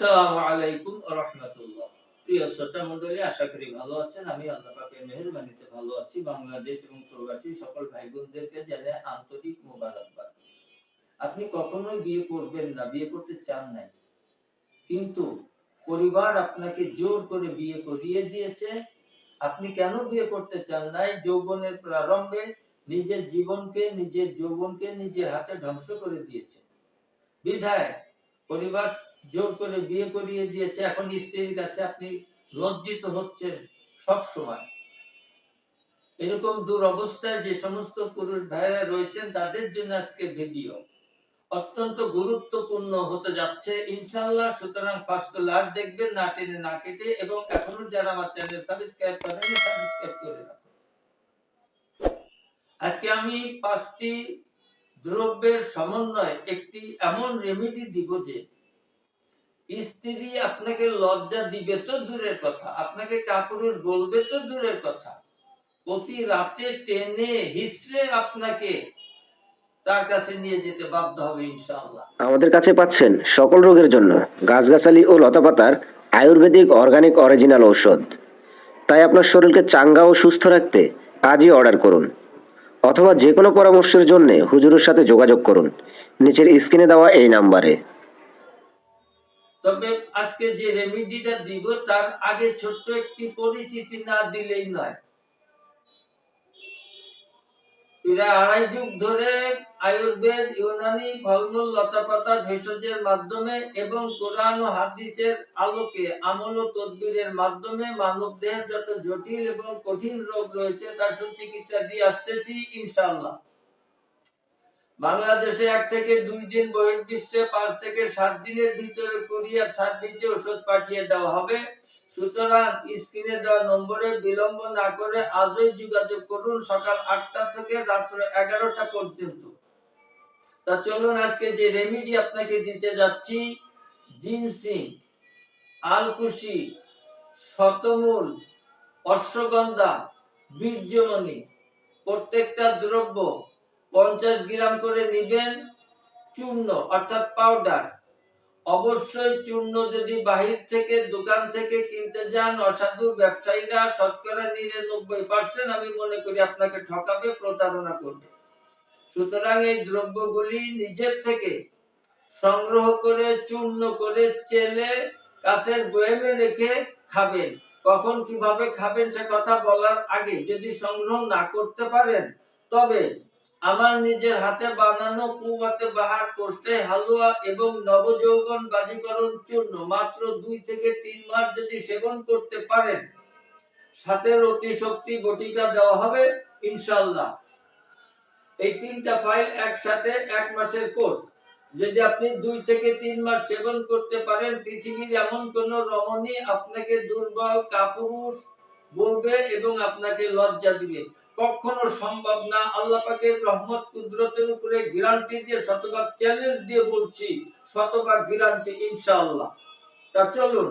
আসসালামু আলাইকুম রহমতুল্লাহ। প্রিয় শ্রোতা মন্ডলী আশা করি ভালো আছেন। আমি আল্লাহ পাকের মেহেরবানিতে ভালো আছি। বাংলাদেশ এবং প্রবাসী সকল ভাই বোনদেরকে জানাই আন্তরিক মোবারকবাদ। আপনি কখনোই বিয়ে করবেন না, বিয়ে করতে চান নাই। কিন্তু পরিবার আপনাকে জোর করে বিয়ে করিয়ে দিয়েছে। আপনি কেন বিয়ে করতে চান নাই? যৌবনের প্রারম্ভে নিজের জীবনকে, নিজের যৌবনকে নিজের হাতে ধ্বংস করে দিয়েছে। বিধায় পরিবার জোর করে বিয়ে করিয়ে দিয়েছে, এখন স্ত্রীর কাছে আপনি লজ্জিত হচ্ছেন সব সময় এরকম দুরবস্থায় যে সমস্ত পুরুষ ভাইরা রয়েছেন, তাদের জন্য আজকে ভিডিও। অত্যন্ত গুরুত্বপূর্ণ হতে যাচ্ছে। ইনশাআল্লাহ, সুতরাং ফার্স্ট লাভ দেখবেন না টেনে না কেটে, এবং এখনও যারা আমার চ্যানেল সাবস্ক্রাইব করেনি সাবস্ক্রাইব করে রাখুন। আজকে আমি পাঁচটি দ্রব্যের সমন্বয় একটি এমন রেমেডি দিব যে, স্ত্রী আপনাকে লজ্জা দিবে তো দূরের কথা, আপনাকে কাপুরুষ বলবে তো দূরের কথা। প্রতি রাতে টেনে হিসড়ে আপনাকে তার কাছে নিয়ে যেতে বাধ্য হবে ইনশাআল্লাহ। আমাদের কাছে পাচ্ছেন সকল রোগের জন্য গাছগাছালি ও লতাপাতার আয়ুর্বেদিক অর্গানিক অরিজিনাল ঔষধ। তাই আপনার শরীরকে চাঙ্গা ও সুস্থ রাখতে আজই অর্ডার করুন। অথবা যে কোনো পরামর্শের জন্য হুজুরের সাথে যোগাযোগ করুন। নিচের স্ক্রিনে দেওয়া এই নাম্বারে। তবে আজকে যে রেমিডিটা দিব, তার আগে ছোট্ট একটি পরিচিতি না দিলেই নয়। এরা আড়াই যুগ ধরে আয়ুর্বেদ, ইউনানি ফলমূল লতাপাতা ভেষজের মাধ্যমে এবং কোরআন ও হাদিসের আলোকে আমল ও তদবিরের মাধ্যমে মানব দেহের যত জটিল এবং কঠিন রোগ রয়েছে, তার সুচিকিৎসা দিয়ে আসতেছি ইনশাআল্লাহ। বাংলাদেশে এক থেকে দুই দিন বহির্বিশ্বে, পাঁচ থেকে সাত দিনের ভিতরে কুরিয়ার সার্ভিসে ওষুধ পাঠিয়ে দেওয়া হবে। সুতরাং স্ক্রিনে দেওয়া নম্বরে বিলম্ব না করে আজই যোগাযোগ করুন সকাল আটটা থেকে রাত্র এগারোটা পর্যন্ত। তা চলুন আজকে যে রেমিডি আপনাকে দিতে যাচ্ছি, জিনসিং, আলকুশি, শতমূল, অশ্বগন্ধা, বীর্যমণি, প্রত্যেকটা দ্রব্য পঞ্চাশ গ্রাম করে নিবেন, চূর্ণ, অর্থাৎ পাউডার অবশ্যই চূর্ণ যদি বাহির থেকে, দোকান থেকে কিনতে যান, অসাধু ব্যবসায়ীরা শতকরা নিরানব্বই পার্সেন্ট আমি মনে করি আপনাকে ঠকাবে, প্রতারণা করবে। সুতরাং এই দ্রব্যগুলি নিজের থেকে সংগ্রহ করে, চূর্ণ করে, চেলে, কাছের বয়েমে রেখে খাবেন। কখন কীভাবে খাবেন সে কথা বলার আগে যদি সংগ্রহ না করতে পারেন, তবে আমার নিজের হাতে বানানো কুয়াতে বাহার কোষ্ঠে হালুয়া এবং নবযৌবন বাজিকরণ চূর্ণ মাত্র দুই থেকে তিন মাস যদি সেবন করতে পারেন সাথে অতি শক্তি বটিকা দেওয়া হবে ইনশাল্লাহ এই তিনটা ফাইল একসাথে এক মাসের কোর্স যদি আপনি দুই থেকে তিন মাস সেবন করতে পারেন, পৃথিবীর এমন কোন রমণী আপনাকে দুর্বল, কাপুরুষ বলবে এবং আপনাকে লজ্জা দিবে। কখনো সম্ভব না। আল্লাহ পাকের রহমত কুদরতের উপরে গ্যারান্টি দিয়ে, শতভাগ চ্যালেঞ্জ দিয়ে বলছি, শতভাগ গ্যারান্টি ইনশাআল্লাহ। তা চলুন।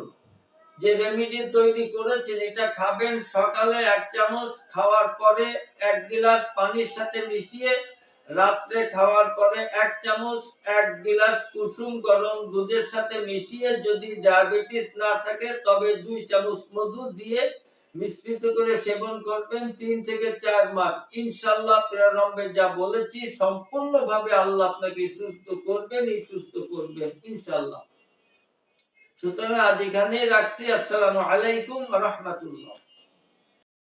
যে রেমিডি তৈরি করেছেন, এটা খাবেন সকালে এক চামচ, খাওয়ার পরে এক গিলাস পানির সাথে মিশিয়ে রাত্রে খাওয়ার পরে এক চামচ, এক গিলাস কুসুম গরম দুধের সাথে মিশিয়ে যদি ডায়াবেটিস না থাকে, তবে দুই চামচ মধু দিয়ে মিশ্রিত করে সেবন করবেন তিন থেকে চার মাস। ইনশাল্লাহ প্রারম্ভে যা বলেছি, সম্পূর্ণভাবে আল্লাহ আপনাকে সুস্থ করবেন সুস্থ করবেন ইনশাল্লাহ সুতরাং আজ এখানে রাখছি। আসসালামু আলাইকুম রহমতুল্লাহ।